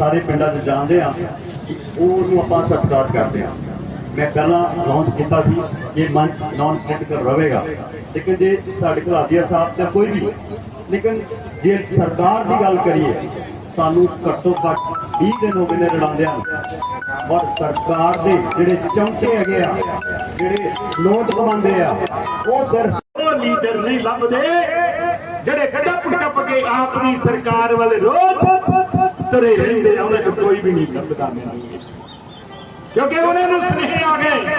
ਸਾਰੇ ਪਿੰਡਾਂ 'ਚ ਜਾਣਦੇ ਆ ਉਹਨੂੰ ਆਪਾਂ ਸਤਿਕਾਰ ਕਰਦੇ ਆ ਮੈਂ ਪਹਿਲਾਂ ਲਾਂਚ ਕੀਤਾ ਸੀ ਕਿ ਮੰਚ ਨਾਨ ਪੋਲੀਟੀਕਲ ਰਹੇਗਾ। ਲੇਕਿਨ ਜੇ ਸਾਡੇ ਕੋਲ ਸਾਹਿਬ ਜਾਂ ਕੋਈ ਵੀ, ਲੇਕਿਨ ਜੇ ਸਰਕਾਰ ਦੀ ਗੱਲ ਕਰੀਏ, ਸਾਨੂੰ ਘੱਟੋ ਘੱਟ 20 ਦਿਨ ਹੋ ਗਏ ਨੇ ਲੜਾਉਂਦਿਆਂ ਔਰ ਸਰਕਾਰ ਦੇ ਜਿਹੜੇ ਚੌਂਕੇ ਹੈਗੇ ਆ, ਜਿਹੜੇ ਨੋਟ ਕਮਾਉਂਦੇ ਆ, ਉਹ ਸਿਰਫ ਉਹ ਲੀਡਰ ਨਹੀਂ ਲੱਭਦੇ, ਜਿਹੜੇ ਟੱਪ ਟੱਪ ਕੇ ਆਪਣੀ ਸਰਕਾਰ ਵੱਲ ਰੋਜ਼ ਤੁਰੇ ਰਹਿੰਦੇ ਆ, ਉਹਨਾਂ ਚ ਕੋਈ ਵੀ ਨਹੀਂ ਲੱਭਦਾ ਮੈਨੂੰ ਕਿਉਂਕਿ ਉਹਨਾਂ ਨੂੰ ਸੁਨੇਹੇ ਆ ਗਏ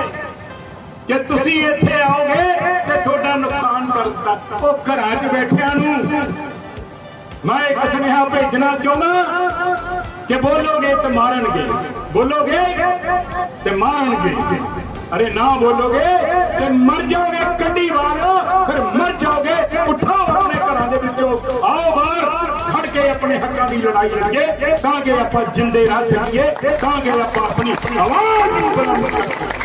ਕਿ ਤੁਸੀਂ ਇੱਥੇ ਆਓਗੇ ਤੇ ਤੁਹਾਡਾ ਨੁਕਸਾਨ ਕਰਦਾ ਉਹ ਘਰਾਂ 'ਚ ਬੈਠਿਆਂ ਨੂੰ ਮੈਂ ਇੱਕ ਸੁਨੇਹਾ ਭੇਜਣਾ ਚਾਹੁੰਦਾ ਕਿ ਬੋਲੋਗੇ ਤੇ ਮਾਰਨਗੇ। ਬੋਲੋਗੇ ਤੇ ਮਾਰਨਗੇ। ਅਰੇ ਨਾ ਬੋਲੋਗੇ ਤੇ ਮਰ ਜਾਓਗੇ ਕੱਢੀ ਵਾਰ ਫਿਰ ਮਰ ਜਾਓਗੇ ਉਠਾਓ ਆਪਣੇ ਹੱਕਾਂ ਦੀ ਲੜਾਈ ਲੜੀਏ ਤਾਂ ਕਿ ਆਪਾਂ ਜਿੰਦੇ ਰਹਿ ਸਕੀਏ ਤਾਂ ਕਿ ਆਪਾਂ ਆਪਣੀ ਆਵਾਜ਼ ਨੂੰ ਬੁਲੰਦ ਕਰ ਸਕੀਏ।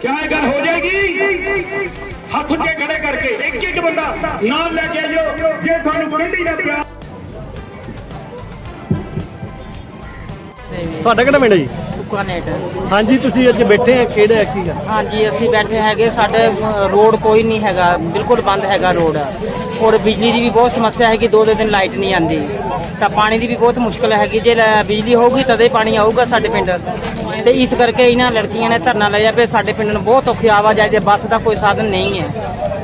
ਕਿਆ ਗੱਲ ਹੋ ਜਾਏਗੀ? ਹੱਥ ਉੱਤੇ ਖੜੇ ਕਰਕੇ ਇੱਕ ਇੱਕ ਬੰਦਾ ਨਾਲ ਲੈ ਕੇ ਆਇਓ ਜੇ ਤੁਹਾਨੂੰ ਕੰਢੀ ਦਾ ਪਿਆ ਤੁਹਾਡਾ ਕਿਹੜਾ ਪਿੰਡ ਹੈ ਜੀ? ਕੁਕਾਨੇਟ ਹਾਂਜੀ ਤੁਸੀਂ ਅੱਜ ਬੈਠੇ ਆ ਕਿਹੜਾ ਕੀ ਗੱਲ ਹਾਂਜੀ ਅਸੀਂ ਬੈਠੇ ਹੈਗੇ ਸਾਡੇ ਰੋਡ ਕੋਈ ਨਹੀਂ ਹੈਗਾ ਬਿਲਕੁਲ ਬੰਦ ਹੈਗਾ ਰੋਡ। ਔਰ ਬਿਜਲੀ ਦੀ ਵੀ ਬਹੁਤ ਸਮੱਸਿਆ ਹੈਗੀ ਦੋ ਦੋ ਦਿਨ ਲਾਈਟ ਨਹੀਂ ਆਂਦੀ ਤਾਂ ਪਾਣੀ ਦੀ ਵੀ ਬਹੁਤ ਮੁਸ਼ਕਲ ਹੈਗੀ। ਜੇ ਲੈ- ਬਿਜਲੀ ਹੋਊਗੀ ਤਦੇ ਪਾਣੀ ਆਊਗਾ ਸਾਡੇ ਪਿੰਡ। ਤੇ ਇਸ ਕਰਕੇ ਇਹਨਾਂ ਲੜਕੀਆਂ ਨੇ ਧਰਨਾ ਲਾਇਆ ਵੀ ਸਾਡੇ ਪਿੰਡ ਨੂੰ ਬਹੁਤ ਔਖੀ ਆਵਾਜਾਈ ਦੇ ਬੱਸ ਦਾ ਕੋਈ ਸਾਧਨ ਨਹੀਂ ਹੈ।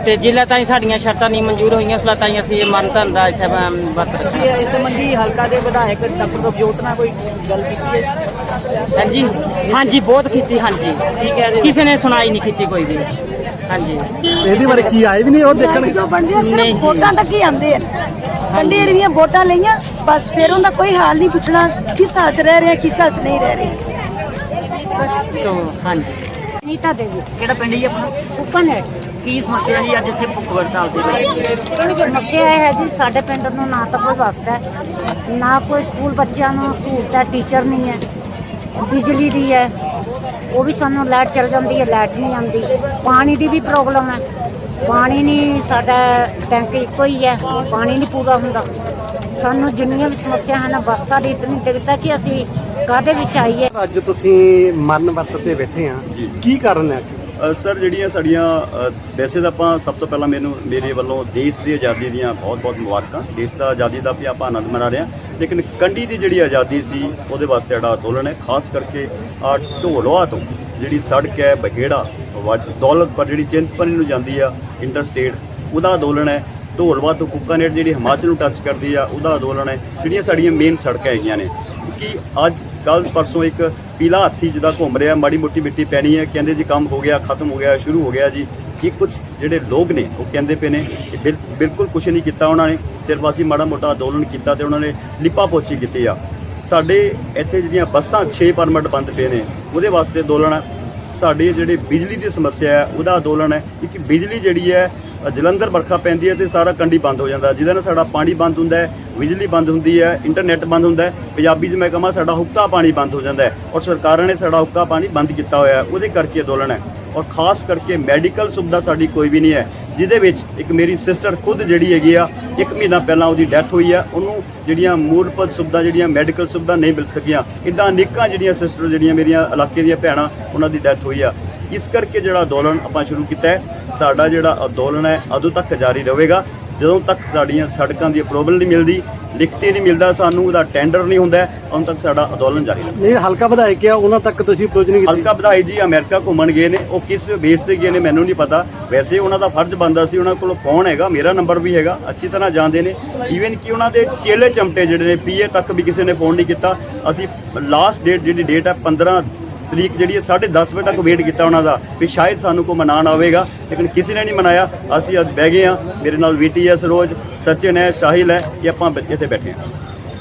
ਤੇ ਜ਼ਿਲ੍ਹਾ ਤਾਈਂ ਸਾਡੀਆਂ ਸ਼ਰਤਾਂ ਨਹੀਂ ਮਨਜ਼ੂਰ ਹੋਈਆਂ ਇਸ ਲਈ ਤਾਈਂ ਅਸੀਂ ਇਹ ਮਨ ਧੰਦਾ ਇੱਥੇ ਅ, ਵਰਤ ਰੱਖਿਆ। ਇਸ ਸੰਬੰਧੀ ਹਲਕਾ ਦੇ ਵਿਧਾਇਕ ਡਾਕਟਰ ਨਾਲ ਕੋਈ ਗੱਲ ਕੀਤੀ ਹੈ? ਹਾਂਜੀ। ਹਾਂਜੀ ਬਹੁਤ ਕੀਤੀ ਹਾਂਜੀ। ਕੀ ਕਹਿ ਰਹੇ ਹੋ? ਕਿਸੇ ਨੇ ਸੁਣਾਈ ਨਹੀਂ ਕੀਤੀ ਕੋਈ ਵੀ। ਹਾਂਜੀ। ਇਹਦੇ ਬਾਰੇ ਕੀ ਆਏ ਵੀ ਨਹੀਂ ਉਹ ਦੇਖਣ ਜੋ ਬਣਦੇ ਆ ਨਹੀਂ ਸਿਰਫ ਜੀ। ਵੋਟਾਂ ਤੱਕ ਹੀ ਆਉਂਦੇ ਆ। ਏਰੀਏ ਦੀਆਂ ਵੋਟਾਂ ਲਈਆਂ ਬਸ ਫਿਰ ਉਹਦਾ ਕੋਈ ਹਾਲ ਨਹੀਂ ਪੁੱਛਣਾ ਕਿਸ ਹਾਲ 'ਚ ਰਹਿ ਰਹੇ ਆ ਕਿਸ ਹਾਲ 'ਚ ਨਹੀਂ ਰਹਿ ਰਹੇ। ਸੋ ਹਾਂਜੀ। ਨੀਤਾ ਦੇਵੀ ਕਿਹੜਾ ਪਿੰਡ ਜੀ ਆਪਣਾ? ਉਪਨੇਟ ਕੀ ਸਮੱਸਿਆ ਜੀ ਅੱਜ ਇੱਥੇ ਭੁੱਖ ਹੜਤਾਲ ਦੇ ਵਿੱਚ? ਸਮੱਸਿਆ ਇਹ ਹੈ ਜੀ ਸਾਡੇ ਪਿੰਡ ਨੂੰ ਨਾ ਤਾਂ ਕੋਈ ਬੱਸ ਹੈ ਨਾ ਕੋਈ ਸਕੂਲ ਬੱਚਿਆਂ ਨੂੰ ਸਹੂਲਤ ਹੈ ਟੀਚਰ ਨਹੀਂ ਹੈ ਬਿਜਲੀ ਦੀ ਹੈ। ਉਹ ਵੀ ਸਾਨੂੰ ਲਾਈਟ ਚਲ ਜਾਂਦੀ ਹੈ ਲਾਈਟ ਨਹੀਂ ਆਉਂਦੀ। ਪਾਣੀ ਦੀ ਵੀ ਪ੍ਰੋਬਲਮ ਹੈ। ਪਾਣੀ ਨਹੀਂ ਸਾਡਾ ਟੈਂਕ ਇੱਕੋ ਹੀ ਹੈ ਪਾਣੀ ਨਹੀਂ ਪੂਰਾ ਹੁੰਦਾ। ਸਾਨੂੰ ਜਿੰਨੀਆਂ ਵੀ ਸਮੱਸਿਆ ਹਨ ਬੱਸਾਂ ਦੀ ਇਤਨੀ ਦਿੱਕਤ ਹੈ ਕਿ ਅਸੀਂ ਕਾਹਦੇ ਵਿੱਚ ਆਈਏ? ਅੱਜ ਤੁਸੀਂ ਮਰਨ ਵਰਤ ਤੇ ਬੈਠੇ ਆ ਕੀ ਕਾਰਨ ਹੈ? ਸਰ ਜਿਹੜੀਆਂ ਸਾਡੀਆਂ ਵੈਸੇ ਤਾਂ ਆਪਾਂ ਸਭ ਤੋਂ ਪਹਿਲਾਂ ਮੈਨੂੰ ਮੇਰੇ ਵੱਲੋਂ ਦੇਸ਼ ਦੀ ਆਜ਼ਾਦੀ ਦੀਆਂ ਬਹੁਤ-ਬਹੁਤ ਮੁਬਾਰਕਾਂ। ਦੇਸ਼ ਦਾ ਆਜ਼ਾਦੀ ਦਾ ਵੀ ਆਪਾਂ ਆਨੰਦ ਮਨਾ ਰਹੇ ਹਾਂ। ਲੇਕਿਨ ਕੰਢੀ ਦੀ ਜਿਹੜੀ ਆਜ਼ਾਦੀ ਸੀ, ਉਹਦੇ ਵਾਸਤੇ ਜਿਹੜਾ ਅੰਦੋਲਨ ਹੈ, ਖਾਸ ਕਰਕੇ ਆ ਢੋਲਵਾ ਤੋਂ ਜਿਹੜੀ ਸੜਕ ਹੈ ਬਹੇੜਾ ਦੌਲਤ ਪਰ ਜਿਹੜੀ ਚਿੰਤਪਨੀ ਨੂੰ ਜਾਂਦੀ ਆ ਇੰਟਰ ਸਟੇਟ ਉਹਦਾ ਅੰਦੋਲਨ ਹੈ। ਢੋਲਵਾ ਤੋਂ ਕੁੱਕਾਨੇਟ ਜਿਹੜੀ ਹਿਮਾਚਲ ਨੂੰ ਟੱਚ ਕਰਦੀ ਆ, ਉਹਦਾ ਅੰਦੋਲਨ ਹੈ। ਜਿਹੜੀਆਂ ਸਾਡੀਆਂ ਮੇਨ ਸੜਕਾਂ ਹੈਗੀਆਂ ਨੇ ਕਿ ਅੱਜ ਕੱਲ ਪਰਸੋਂ ਇੱਕ ਪੀਲਾ ਹਾਥੀ ਜਿਹਦਾ ਘੁੰਮ ਰਿਹਾ, ਮਾੜੀ ਮੋਟੀ ਮਿੱਟੀ ਪੈਣੀ ਹੈ, ਕਹਿੰਦੇ ਜੀ ਕੰਮ ਹੋ ਗਿਆ, ਖਤਮ ਹੋ ਗਿਆ, ਸ਼ੁਰੂ ਹੋ ਗਿਆ ਜੀ। ਇਹ ਕੁਝ ਜਿਹੜੇ ਲੋਕ ਨੇ, ਉਹ ਕਹਿੰਦੇ ਪਏ ਨੇ ਕਿ ਬਿਲ- ਬਿਲਕੁਲ ਕੁਝ ਨਹੀਂ ਕੀਤਾ ਉਹਨਾਂ ਨੇ। ਸਿਰਫ ਅਸੀਂ ਮਾੜਾ ਮੋਟਾ ਅੰਦੋਲਨ ਕੀਤਾ ਤੇ ਉਹਨਾਂ ਨੇ ਲਿਪਾ ਪੋਚੀ ਕੀਤੀ ਆ। ਸਾਡੇ ਇੱਥੇ ਜਿਹੜੀਆਂ ਬੱਸਾਂ 6 ਪਰਮਿਟ ਬੰਦ ਪਏ ਨੇ, ਉਹਦੇ ਵਾਸਤੇ ਅੰਦੋਲਨ ਆ। ਸਾਡੀ ਜਿਹੜੀ ਬਿਜਲੀ ਦੀ ਸਮੱਸਿਆ ਹੈ ਉਹਦਾ ਅੰਦੋਲਨ ਹੈ ਕਿ ਬਿਜਲੀ ਜਿਹੜੀ ਹੈ ਜਲੰਧਰ ਵਰਖਾ ਪੈਂਦੀ ਹੈ ਤੇ ਸਾਰਾ ਕੰਡੀ ਬੰਦ ਹੋ ਜਾਂਦਾ। ਜਿਹਦੇ ਨਾਲ ਸਾਡਾ ਪਾਣੀ ਬੰਦ ਹੁੰਦਾ ਹੈ ਬਿਜਲੀ ਬੰਦ ਹੁੰਦੀ ਹੈ ਇੰਟਰਨੈਟ ਬੰਦ ਹੁੰਦਾ ਹੈ, ਪੰਜਾਬੀ 'ਚ ਮੈਂ ਕਹਾਂ ਸਾਡਾ ਹੁੱਕਾ ਪਾਣੀ ਬੰਦ ਹੋ ਜਾਂਦਾ ਹੈ ਔਰ ਸਰਕਾਰਾਂ ਨੇ ਸਾਡਾ ਹੁੱਕਾ ਪਾਣੀ ਬੰਦ ਕੀਤਾ ਹੋਇਆ ਹੈ, ਉਹਦੇ ਕਰਕੇ ਅੰਦੋਲਨ ਹੈ ਔਰ ਖਾਸ ਕਰਕੇ ਮੈਡੀਕਲ ਸੁਵਿਧਾ ਸਾਡੀ ਕੋਈ ਵੀ ਨਹੀਂ ਹੈ, ਜਿਹਦੇ ਵਿੱਚ ਇੱਕ ਮੇਰੀ ਸਿਸਟਰ ਖੁਦ ਜਿਹੜੀ ਹੈਗੀ ਆ, ਇੱਕ ਮਹੀਨਾ ਪਹਿਲਾਂ ਉਹਦੀ ਡੈਥ ਹੋਈ ਆ ਉਹਨੂੰ ਜਿਹੜੀਆਂ ਮੂਲਪਤ ਸੁਵਿਧਾ, ਜਿਹੜੀਆਂ ਮੈਡੀਕਲ ਸੁਵਿਧਾ ਨਹੀਂ ਮਿਲ ਸਕੀਆਂ, ਇਦਾਂ ਅਨੇਕਾਂ ਜਿਹੜੀਆਂ ਸਿਸਟਰ ਜਿਹੜੀਆਂ ਮੇਰੀਆਂ ਇਲਾਕੇ ਦੀਆਂ ਭੈਣਾਂ, ਉਹਨਾਂ ਦੀ ਡੈਥ ਹੋਈ ਆ। ਇਸ ਕਰਕੇ ਜਿਹੜਾ ਅੰਦੋਲਨ ਆਪਾਂ ਸ਼ੁਰੂ ਕੀਤਾ ਹੈ, ਸਾਡਾ ਜਿਹੜਾ ਅੰਦੋਲਨ ਹੈ, ਅਦੋਂ ਤੱਕ ਜਾਰੀ ਰਹੇਗਾ। ਜਦੋਂ ਤੱਕ ਸਾਡੀਆਂ ਸੜਕਾਂ ਦੀ ਅਪਰੂਵਲ ਨਹੀਂ ਮਿਲਦੀ ਲਿਖਤੀ ਨਹੀਂ ਮਿਲਦਾ ਸਾਨੂੰ ਉਹਦਾ ਟੈਂਡਰ ਨਹੀਂ ਹੁੰਦਾ ਉਦੋਂ ਤੱਕ ਸਾਡਾ ਅੰਦੋਲਨ ਜਾਰੀ ਰਹੇਗਾ ਨਹੀਂ ਹਲਕਾ ਵਿਧਾਇਕ ਆ ਉਹਨਾਂ ਤੱਕ ਤੁਸੀਂ ਅਪਰੋਚ ਨਹੀਂ ਕੀਤੀ। ਹਲਕਾ ਵਧਾਈ ਜੀ ਅਮਰੀਕਾ ਘੁੰਮਣ ਗਏ ਨੇ ਉਹ ਕਿਸ ਬੇਸ ਤੇ ਗਏ ਨੇ ਮੈਨੂੰ ਨਹੀਂ ਪਤਾ। ਵੈਸੇ ਉਹਨਾਂ ਦਾ ਫਰਜ਼ ਬੰਦਾ ਸੀ ਉਹਨਾਂ ਕੋਲ ਫੋਨ ਹੈਗਾ ਮੇਰਾ ਨੰਬਰ ਵੀ ਹੈਗਾ ਅੱਛੀ ਤਰ੍ਹਾਂ ਜਾਣਦੇ ਨੇ। ਈਵਨ ਕਿ ਉਹਨਾਂ ਦੇ ਚੇਲੇ ਚਮਟੇ ਜਿਹੜੇ ਨੇ ਪੀਏ ਤੱਕ ਵੀ ਕਿਸੇ ਨੇ ਫੋਨ ਨਹੀਂ ਕੀਤਾ। ਅਸੀਂ ਲਾਸਟ ਡੇਟ ਜਿਹੜੀ ਡੇਟ ਹੈ 15 ਤਰੀਕ ਜਿਹੜੀ ਹੈ 10:30 ਵਜੇ ਤੱਕ ਵੇਟ ਕੀਤਾ ਉਹਨਾਂ ਦਾ ਵੀ ਸ਼ਾਇਦ ਸਾਨੂੰ ਕੋ ਮਨਾਣ ਆਵੇਗਾ, ਲੇਕਿਨ ਕਿਸੇ ਨੇ ਨਹੀਂ ਮਨਾਇਆ। ਅਸੀਂ ਅੱਜ ਬਹਿ ਗਏ ਹਾਂ। ਮੇਰੇ ਨਾਲ ਵੀਟੀਐਸ ਰੋਜ਼ ਸਚਿਨ ਹੈ, ਸਾਹਿਲ ਹੈ ਕਿ ਆਪਾਂ ਇੱਥੇ ਬੈਠੇ ਹਾਂ।